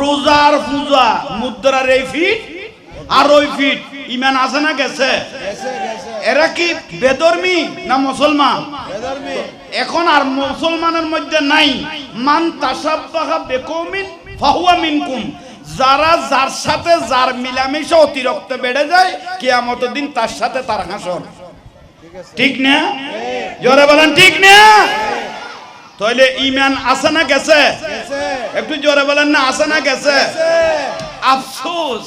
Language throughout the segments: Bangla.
রোজার পূজা, মুদ্রার এই ফিট আর ওই ফিট। ইমান আছে না গেছে? এরা কি বেদর্মী না মুসলমান? এখন আর মুসলমানের মধ্যে নাই। মান তাসাব্বাহা বেকৌমিন ফাহুয়া মিনকুম। যারা যার সাথে যার মিলামিশা অতিরিক্ত বেড়ে যায়, কিয়ামতের দিন তার সাথে তার আছে ঠিক না? জোরে বলেন, ঠিক না? তাহলে ইমান আছে না গেছে? একটু জোরে বলেন না আছে না গেছে? গেছে। আফসোস।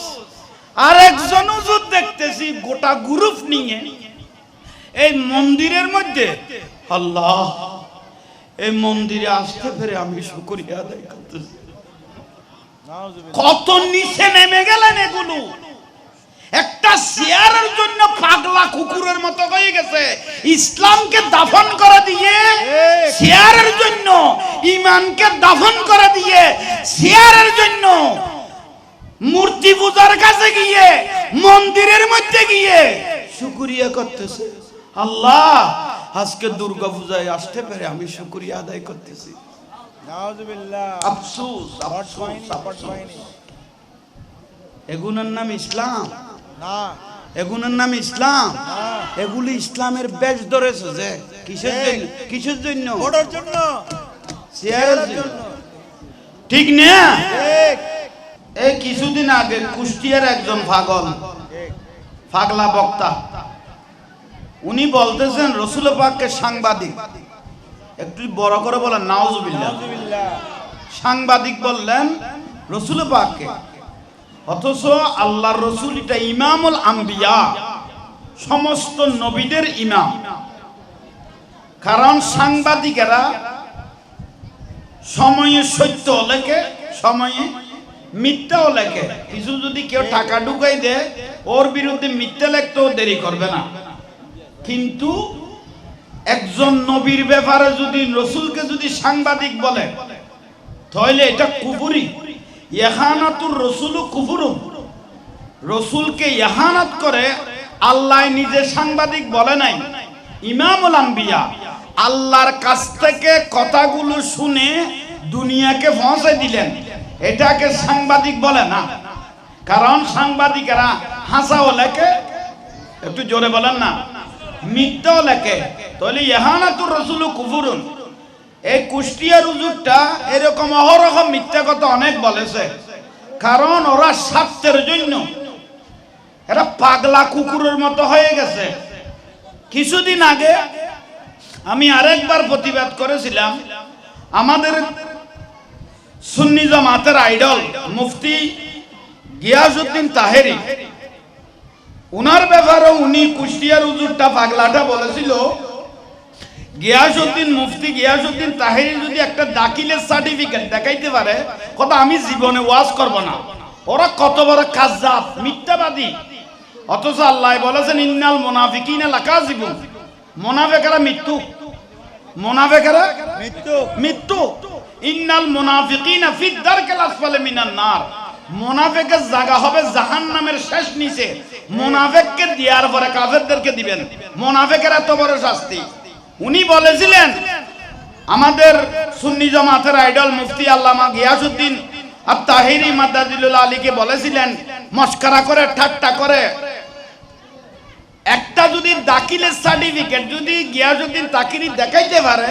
আর একজন হুজুর দেখতেছি গোটা গ্রুপ নিয়ে এই মন্দিরের মধ্যে আল্লাহ এই মন্দিরে আসতে পেরে আমি শুকরিয়া আদায় করতেছি। কত নিচে নেমে গেলেন এগুলো? একটা শেয়ারের জন্য পাগলা কুকুরের মতো হয়ে গেছে। ইসলামকে দাফন করে দিয়ে শেয়ারের জন্য ইমানকে দাফন করে দিয়ে শেয়ারের জন্য মূর্তি পূজার কাছে গিয়ে মন্দিরের মধ্যে গিয়ে শুকুরিয়া করতেছে। আল্লাহ আজকে দুর্গা পূজায় আসতে পেরে আমি শুকুরিয়া আদায় করতেছি। আফসোস এগুলোর নাম ইসলাম। এগুলোর নাম ইসলাম। এগুলি ইসলামের বেশ ধরেছে যে কিসের জন্য? কিসের জন্য? ওটার জন্য। ঠিক না? এই কিছুদিন আগে কুষ্টিয়ার একজন পাগল ঠিক পাগলা বক্তা উনি বলতেছেন রসুল পাককে সাংবাদিক একটু বড় করে বলেন নাউজুবিল্লাহ। সাংবাদিক বললেন রসুল পাককে অথচ আল্লাহর রসুল এটা ইমামুল আম্বিয়া, সমস্ত নবীদের ইমাম। কারণ সাংবাদিকেরা সময়ে সত্য লেখে, সময়ে মিথ্যাও লেখে। কিছু যদি কেউ টাকা ঢুকাই দেয়, ওর বিরুদ্ধে মিথ্যা লিখতেও দেরি করবে না। কিন্তু একজন নবীর ব্যাপারে যদি রসুলকে যদি সাংবাদিক বলে, তাহলে এটা কুফুরি ইহানাতুর রসুল কুফুরুম। রসুলকে ইহানাত করে আল্লাহ নিজে সাংবাদিক বলে নাই। ইমামুল আম্বিয়া, আল্লাহর কাছ থেকে কথাগুলো শুনে দুনিয়াকে পৌঁছে দিলেন। এটাকে সাংবাদিক বলে না। কারণ সাংবাদিকেরা হাসাও লেখে, একটু জোরে বলেন না। মিথ্যাও লেখে। তাহলে ইহানাতুর রসুল কুফুরুন। এই কুষ্টিয়ার হুজুরটা এরকম অহরহ মিথ্যা কথা অনেক বলেছে। কারণ ওরা স্বার্থের জন্য এরা পাগলা কুকুরের মতো হয়ে গেছে। কিছুদিন আগে আমি আরেকবার প্রতিবাদ করেছিলাম আমাদের সুন্নি জামাতের আইডল মুফতি গিয়াসউদ্দিন তাহেরি। উনার ব্যাপারে উনি কুষ্টিয়ার হুজুরটা পাগলাটা বলেছিল। গিয়াসউদ্দিন মুফতি গিয়াসউদ্দিন তাহেরি যদি একটা দাখিলের সার্টিফিকেট দেখাইতে পারে কথা আমি জীবনে ওয়াজ করব না। ওরা কত বড় কাজ্জাব মিথ্যাবাদী। অথচ আল্লাহ বলেছেন ইন্নাল মুনাফিকিনা লাকাযিবুন। মুনাফিকেরা মৃত্যু। মুনাফিকেরা মৃত্যু। মৃত্যু। ইন্নাল মুনাফিকিনা ফি দারকিল আসফালি মিনান নার। মুনাফিকের জায়গা হবে জাহান্নামের শেষ নিচে। মুনাফিককে দেওয়ার পরে কাফেরদেরকে দিবেন। মুনাফিকের এত বড় শাস্তি। উনি বলেছিলেন, আমাদের সুন্নি জামাতের আইডল মুফতি আল্লামা গিয়াসউদ্দিন আর তাহিরি মাদ্দাজিলুল আলীকে বলেছিলেন, মস্করা করে, ঠাট্টা করে। একটা যদি দাখিলের সার্টিফিকেট যদি গিয়াসউদ্দিন তাকিরি দেখাইতে পারে,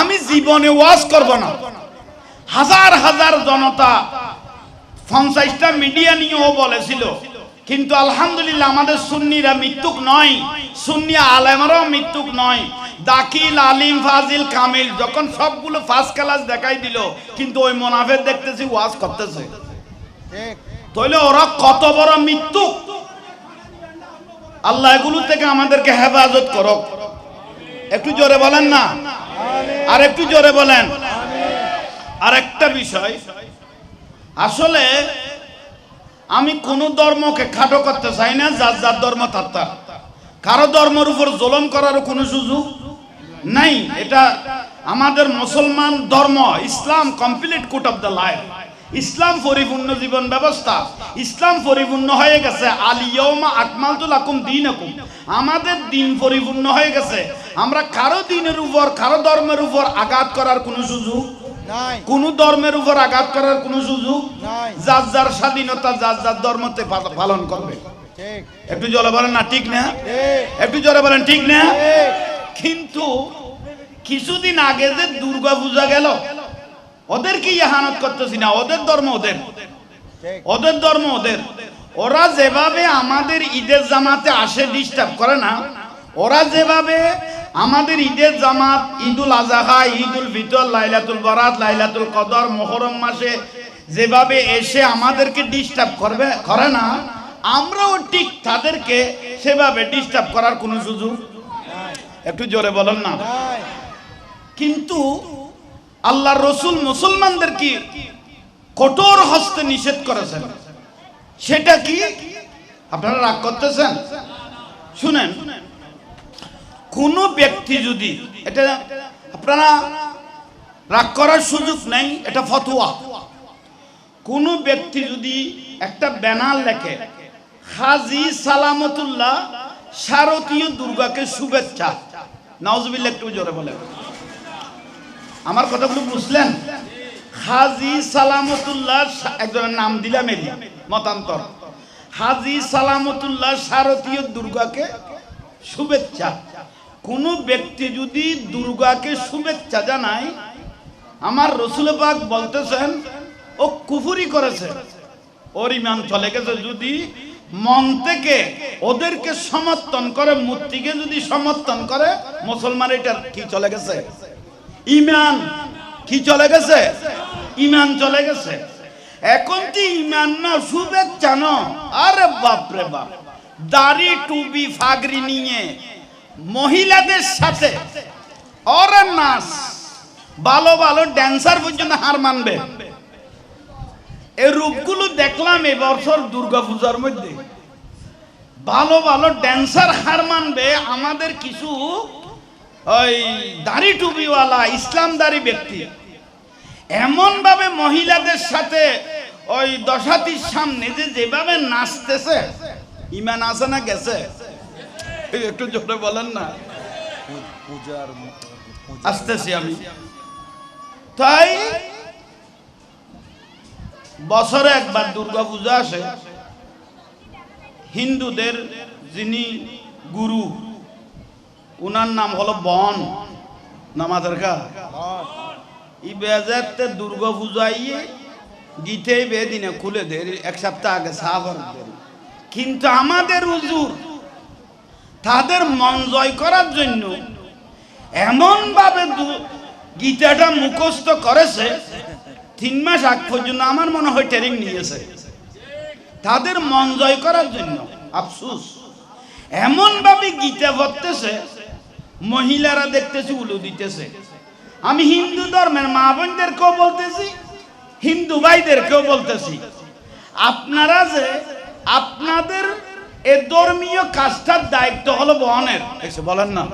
আমি জীবনে ওয়াজ করব না। হাজার হাজার জনতা পঞ্চাশটা মিডিয়া নিয়েও বলেছিল, কিন্তু আলহামদুলিল্লাহ আমাদের সুন্নিরা মৃত্যুক নয়, সুন্নি আলেমারাও মৃত্যুক নয়। দাকিল, আলিম, ফাজিল, কামিল, যখন সবগুলো ফার্স্ট ক্লাস দেখাই দিল, কিন্তু ওই মোনাফের দেখতেছি ওয়াজ করতেছে। তাহলে ওরা কত বড় মৃত্যু? আল্লাহ এগুলো থেকে আমাদেরকে হেফাজত করো একটু জোরে বলেন না? আর একটু জোরে বলেন। আর একটা বিষয়, আসলে আমি কোন ধর্মকে খাটো করতে চাই না, যার যার ধর্ম তার। কারও ধর্মের উপর জলম করারও কোনো সুযোগ নাই এটা আমাদের মুসলমান ধর্ম ইসলাম complete code of the life ইসলাম পরিপূর্ণ জীবন ব্যবস্থা। ইসলাম পরিপূর্ণ হয়ে গেছে। আলিয়মা আকমালতু লাকুম দীনাকুম। আমাদের দিন পরিপূর্ণ হয়ে গেছে। আমরা কারও দিনের উপর কারও ধর্মের উপর আঘাত করার কোনো সুযোগ? কোন ধর্মের উপর আঘাত করার কোনো সুযোগ? যার যার স্বাধীনতা যার যার ধর্মতে পালন করবে। একটু জলে বলেন না ঠিক না? একটু জোরে বলেন ঠিক না? কিন্তু কিছুদিন আগে যে দুর্গা পূজা গেল ওদের কি ইহানত করতেছি না? ওদের ধর্ম ওদের। ওদের ধর্ম ওদের। ওরা যেভাবে আমাদের ঈদের জামাতে আসে ডিস্টার্ব করে না ওরা যেভাবে আমাদের ঈদের জামাত ঈদুল আজহা ঈদুল ফিতর লাইলাতুল বরাত লাইলাতুল কদর মোহরম মাসে যেভাবে এসে আমাদেরকে ডিস্টার্ব করবে করে না আমরাও ঠিক তাদেরকে সেভাবে ডিস্টার্ব করার কোনো সুযোগ একটু জোরে বলেন না। কিন্তু আল্লাহর রসুল মুসলমানদের কি কঠোর হস্তে নিষেধ করেছেন? সেটা কি? আপনারা রাগ করতেছেন? শুনেন কোন ব্যক্তি যদি এটা আপনারা রাগ করার সুযোগ নেই এটা ফতোয়া। কোন ব্যক্তি যদি একটা ব্যানার লেখে হাজি সালামতুল্লাহ শারদীয় দুর্গাকে শুভেচ্ছা নওয়াজবিল্লাহ একটু জোরে বলে আমার কথাগুলো বুঝলেন? হাজি সালামতুল্লাহ একজনের নাম দিলাম এলি, মতান্তর। হাজি সালামতুল্লাহ শারদীয় দুর্গাকে শুভেচ্ছা। কোন ব্যক্তি যদি দুর্গাকে শুভেচ্ছা জানায়, আমার রসুল পাক বলতেছেন, ও কুফুরি করেছে। ওর ইমান চলে গেছে যদি মন থেকে ওদেরকে সমর্থন করে, মূর্তিকে যদি সমর্থন করে, মুসলমান এটা কি চলে গেছে? ইমান কি চলে গেছে? ইমান চলে গেছে। এখন তো ইমান না শুভেচ্ছা ন? আরে বাপ রে বাপ। দাড়ি, টুপি, ফাগরি নিয়ে মহিলাদের সাথে ওরে নাচ ভালো ভালো ড্যান্সার পর্যন্ত হার মানবে। এই রূপগুলো দেখলাম এই বছর দুর্গাপূজার মধ্যে। ভালো ভালো ড্যান্সার হার মানবে আমাদের কিছু ওই দাড়ি টুপিওয়ালা ইসলামদারি ব্যক্তি। এমন ভাবে মহিলাদের সাথে ওই দশাতির সামনে যে যেভাবে নাচতেছে ইমান আছে না গেছে? একটু জোরে বলেন না। পূজার আসতেছি আমি। তাই বছরে একবার দুর্গা পূজা আসে। হিন্দুদের যিনি গুরু, উনার নাম হলো বন। নামাজের কা ই বেজাতে দুর্গা পূজাইয়ে গীতে বে দিনে খুলে দে এক সপ্তাহ আগে সাফর কিন্তু আমাদের হুজুর, তাদের মন জয় করার জন্য এমন ভাবে গীতাটা মুখস্থ করেছে, তিন মাস আগ পর্যন্ত আমার মনে হয় ট্রেনিং নিয়েছে। তাদের মন জয় করার জন্য। আফসুস। এমন ভাবে গীতা পড়তেছে মহিলারা দেখতেছে, উলু দিতেছে। আমি হিন্দু ধর্মের মা বোনদেরকেও বলতেছি, হিন্দু ভাইদেরকেও বলতেছি। আপনারা যে আপনাদের এ ধর্মীয় কাজটার দায়িত্ব হলো বহনের বলেন না?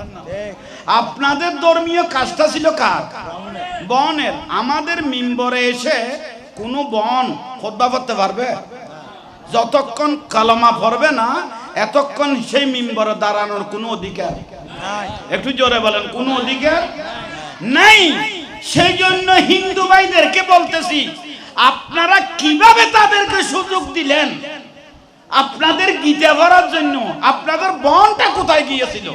আপনাদের ধর্মীয় কাজটা ছিল কার? বনের। আমাদের মিম্বরে এসে কোনো বন খোদ্া করতে পারবে? যতক্ষণ কালমা পড়বে না, এতক্ষণ সেই মিম্বরে দাঁড়ানোর কোনো অধিকার একটু জোরে বলেন, কোনো অধিকার নাই? সেই জন্য হিন্দু ভাইদেরকে বলতেছি, আপনারা কীভাবে তাদেরকে সুযোগ দিলেন? আপনাদের গীতা ভরার জন্য আপনাদের বনটা কোথায় গিয়েছিল?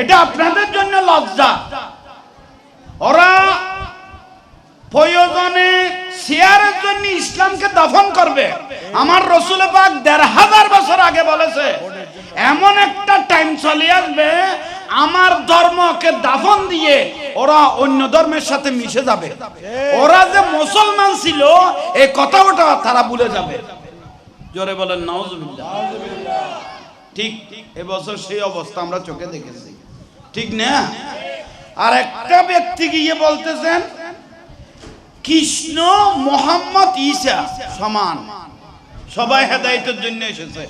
এটা আপনাদের জন্য লজ্জা। ওরা প্রয়োজনে শেয়ারের জন্য ইসলামকে দফন করবে। আমার রসুল পাক দেড় হাজার বছর আগে বলেছে, এমন একটা টাইম চলে আসবে, আমার ধর্মকে দাফন দিয়ে ওরা অন্য ধর্মের সাথে মিশে যাবে। ওরা যে মুসলমান ছিল এই কথা ওটা তারা ভুলে যাবে। জোরে বলেন নওয়াজুবিল্লাহ ঠিক এবছর সেই অবস্থা আমরা চোখে দেখেছি। ঠিক না? আর একটা ব্যক্তি গিয়ে বলতেছেন কৃষ্ণ মোহাম্মদ ঈসা সমান। সবাই হেদায়েতের জন্য এসেছে।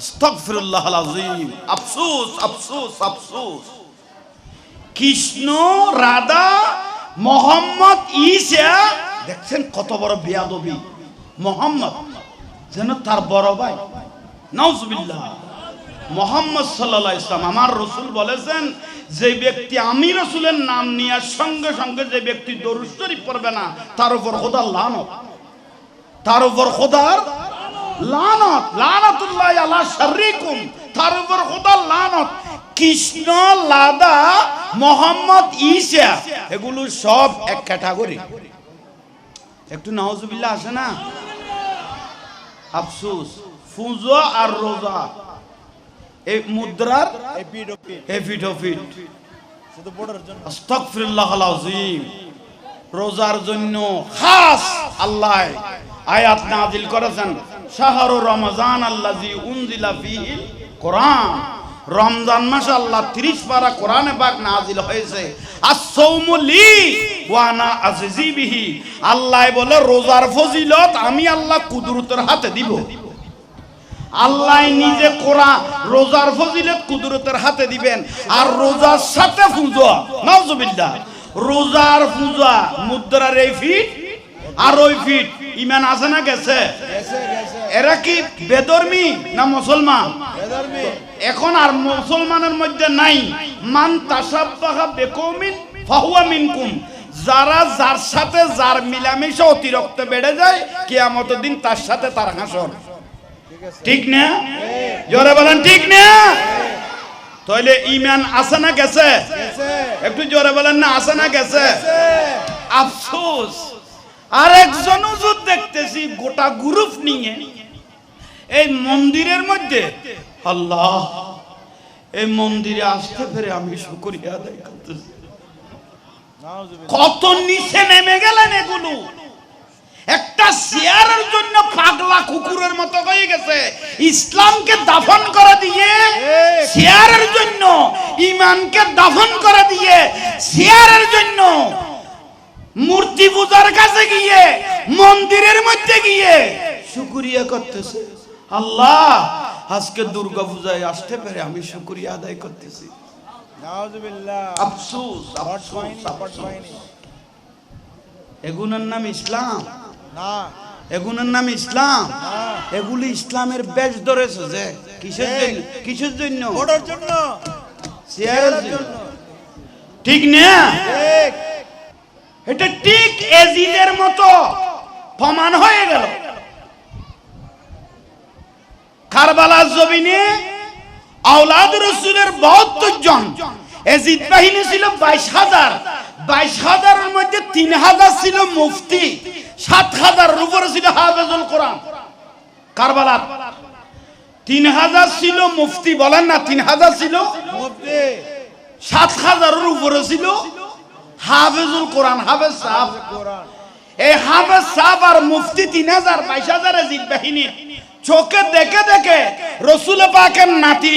আস্তাগফিরুল্লাহ আলাজিম আফসোস আফসোস আফসোস। কৃষ্ণ রাধা মোহাম্মদ ঈসা, দেখছেন কত বড় বেয়াদবি। মোহাম্মদ, যেন তার বড় ভাই। নাউজুবিল্লাহ। মোহাম্মদ সাল্লাহ ইসলাম আমার রসুল বলেছেন, যে ব্যক্তি আমি রসুলের নাম নেওয়ার সঙ্গে সঙ্গে যে ব্যক্তি দরুদ পড়বে না, তার উপর খোদার লানত। তার উপর খোদার লানত। লানাতুল্লাহ আলা শাররিকুম। তার উপর খোদার লানত। কৃষ্ণ, লাদা, মোহাম্মদ ঈসা এগুলো সব এক ক্যাটাগরি। একটু নাউজুবিল্লাহ আসে না? আফসোস। ফুজো আর রোজা। এই মুদ্রার শুধু জন্য। আস্তাগফিরুল্লাহ আলাজিম রোজার জন্য খাস আল্লাহ আয়াত নাজিল করেছেন। শাহরু রমজান আল্লাজি উনজিলা ফিহিল কোরআন রমজান মাসে আল্লাহ 30 পারা কোরআনে পাক নাজিল হয়েছে। আসসাউমু লি ওয়া আনা আজিজি বিহি। আল্লাহ বলে রোজার ফজিলত আমি আল্লাহ কুদরতের হাতে দিব। আল্লাহ নিজে কোরআন, রোজার ফজিলত কুদরতের হাতে দিবেন। আর রোজার সাথে পূজা নাউজুবিল্লাহ। রোজার পূজা মুদ্রার এই ফিট আর ওই ফিট ইমান আছে না গেছে? এরা কি বেদর্মী না মুসলমান? এখন আর মুসলমানের মধ্যে নাই। মান তাসাব্বাহা বেকৌমিন ফাহুয়া মিনকুম। যারা যার সাথে, যার মিলামিশা অতিরিক্ত বেড়ে যায়, কিয়ামতের দিন তার সাথে তার হাসর। ঠিক না? জোরে বলেন, ঠিক না? তাহলে আছে না গেছে? একটু জোরে বলেন না, আছে না গেছে? আফসোস। আর একজন দেখতেছি গোটা গ্রুপ নিয়ে। এই মন্দিরের মধ্যে। আল্লাহ, এই মন্দিরে আসতে পেরে আমি শুকরিয়া আদায় করতেছি। কত নিচে নেমে গেলেন এগুলো? একটা শেয়ারের জন্য পাগলা কুকুরের মতো হয়ে গেছে। ইসলামকে দাফন করে দিয়ে শেয়ারের জন্য ইমানকে দাফন করে দিয়ে শেয়ারের জন্য মূর্তি পূজার কাছে গিয়ে মন্দিরের মধ্যে গিয়ে শুকুরিয়া করতেছে। আল্লাহ আজকে দুর্গা পূজায় আসতে পেরে আমি শুকুরিয়া আদায় করতেছি। আফসোস আফসোস আফসোস। পাইনি নাম ইসলাম। এগুলোর নাম ইসলাম। এগুলি ইসলামের বেশ ধরেছে যে কিসের জন্য? কিসের জন্য? বড়র জন্য। ঠিক না? এটা ঠিক এজিদের মতো। প্রমাণ হয়ে গেল। কারবালার জমিনে আওলাদ রসুলের বহত্তর বাহাত্তর জন। এজিদ বাহিনী ছিল বাইশ হাজার। বাইশ হাজারের মধ্যে তিন হাজার ছিল মুফতি, সাত হাজারের উপরে ছিল হাফেজুল কোরআন। কারবালার তিন হাজার ছিল মুফতি, বলেন না, তিন হাজার ছিল সাত হাজারের উপরে ছিল হাফেজুল কোরআন, হাফেজ সাহেব। এই হাফেজ সাহেব আর মুফতি তিন হাজার, বাইশ হাজারে জিত বাহিনী চোখে দেখে দেখে রসুল পাকের নাতি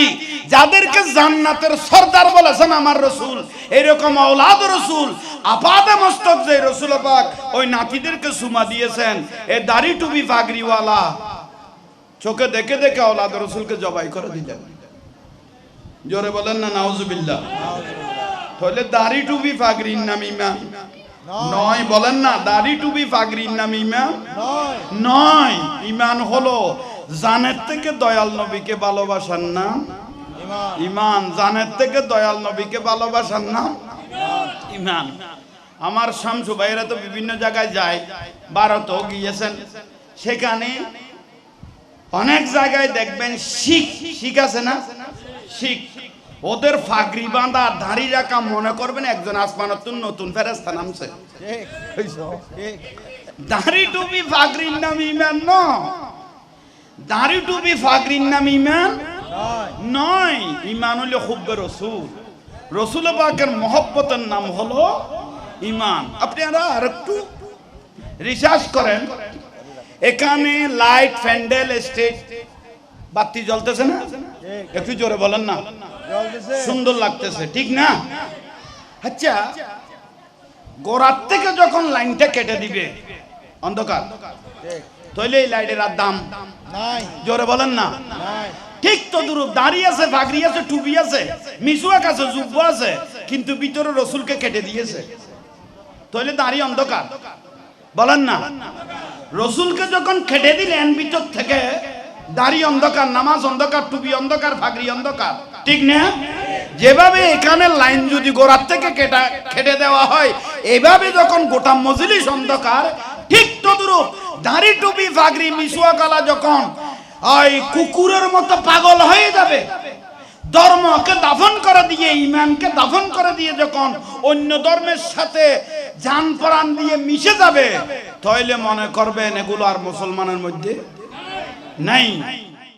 যাদেরকে জান্নাতের সর্দার বলেছেন আমার রসুল এরকম ঔলাদ রসুল আপাদে মস্তক যে রসুল পাক ওই নাতিদেরকে সুমা দিয়েছেন এ দাড়ি টুবি পাগড়িওয়ালা। চোখে দেখে দেখে ঔলাদ রসুলকে জবাই করে দিলেন। জোরে বলেন না নাউজুবিল্লা তাহলে দাড়ি টুবি পাগড়ির নাম ইমান নয় বলেন না দাড়ি টুবি পাগড়ির নাম ইমান নয়। ইমান হলো জানের থেকে দয়াল নবীকে ভালোবাসার নাম? ইমান। জানের থেকে দয়াল নবীকে ভালোবাসার নাম? ইমান। আমার শামসু ভাইরা তো বিভিন্ন জায়গায় যায় ভারতও গিয়েছেন। সেখানে অনেক জায়গায় দেখবেন শিখ শিখ আছে না? শিখ। ওদের ফাগরি বাঁধা দাড়ি রাখা মনে করবেন একজন আসমানতুন নতুন ফেরেস্তা নামছে। দাড়ি টুপি ফাগরির নাম ইমান ন। দাড়ি টুপি ফাগরির নাম ইমান? নয়। ইমান হলো হুব্বে রসুল। রসুল পাকের মহব্বতের নাম হলো ইমান। আপনারা আর একটু রিসার্চ করেন। এখানে লাইট প্যান্ডেল স্টেজ বাতি জ্বলতেছে না? একটু জোরে বলেন না। সুন্দর লাগতেছে ঠিক না? আচ্ছা গোড়ার থেকে যখন লাইনটা কেটে দিবে অন্ধকার। তাহলে এই লাইটের আর দাম জোরে বলেন না। ঠিক তো দূর দাড়ি আছে ভাগরি আছে টুপি আছে মিসুয়াক আছে জুব্ব আছে কিন্তু ভিতরে রসুলকে কেটে দিয়েছে। তাহলে দাড়ি অন্ধকার। বলেন না। রসুলকে যখন কেটে দিলেন ভিতর থেকে দাড়ি অন্ধকার নামাজ অন্ধকার টুপি অন্ধকার ফাগরি অন্ধকার। ঠিক না? যেভাবে এখানে লাইন যদি গোড়ার থেকে কেটা খেটে দেওয়া হয় এভাবে যখন গোটা মজলিস অন্ধকার ঠিক তদরূপ দাঁড়ি টুপি ফাগরি মিশুয়া কালা যখন ওই কুকুরের মতো পাগল হয়ে যাবে, ধর্মকে দাফন করে দিয়ে, ইমানকে দাফন করে দিয়ে যখন অন্য ধর্মের সাথে যান প্রাণ দিয়ে মিশে যাবে, তাইলে মনে করবেন এগুলো আর মুসলমানের মধ্যে নাই।